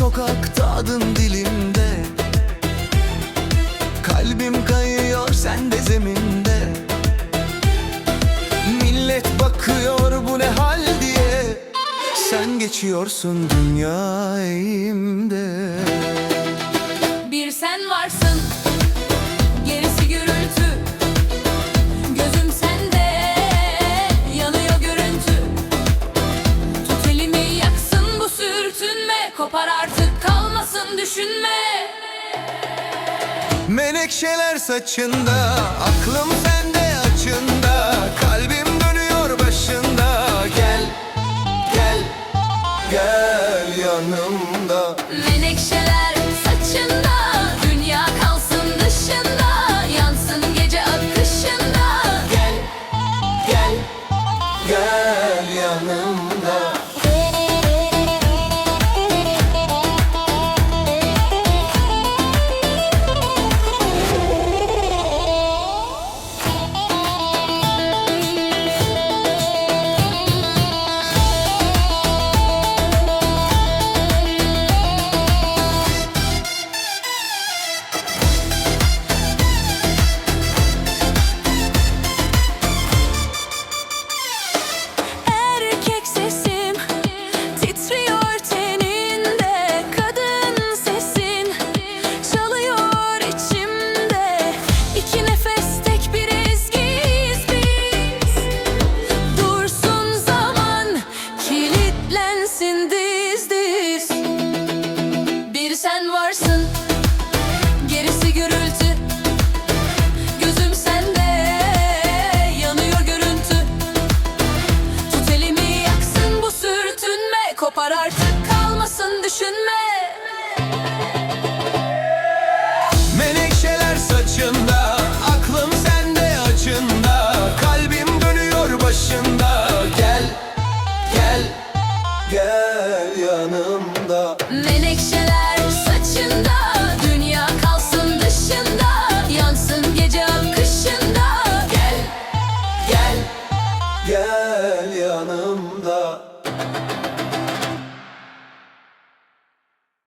sokakta adın dilimde. Kalbim kayıyor sen de zeminde. Millet bakıyor bu ne hal diye. Sen geçiyorsun dünya Kopar artık kalmasın düşünme. Menekşeler saçında Aklım sende açında Kalbim dönüyor başında. Gel, gel, gel yanımda. Menekşeler saçında Dünya kalsın dışında Yansın gece akışında. Gel, gel, gel yanımda. Para artık kalmasın düşünme. Menekşeler saçında Aklım sende açında Kalbim dönüyor başında. Gel, gel, gel yanımda. Menekşeler saçında Dünya kalsın dışında. Yansın gece akışında. Gel, gel, gel yanımda.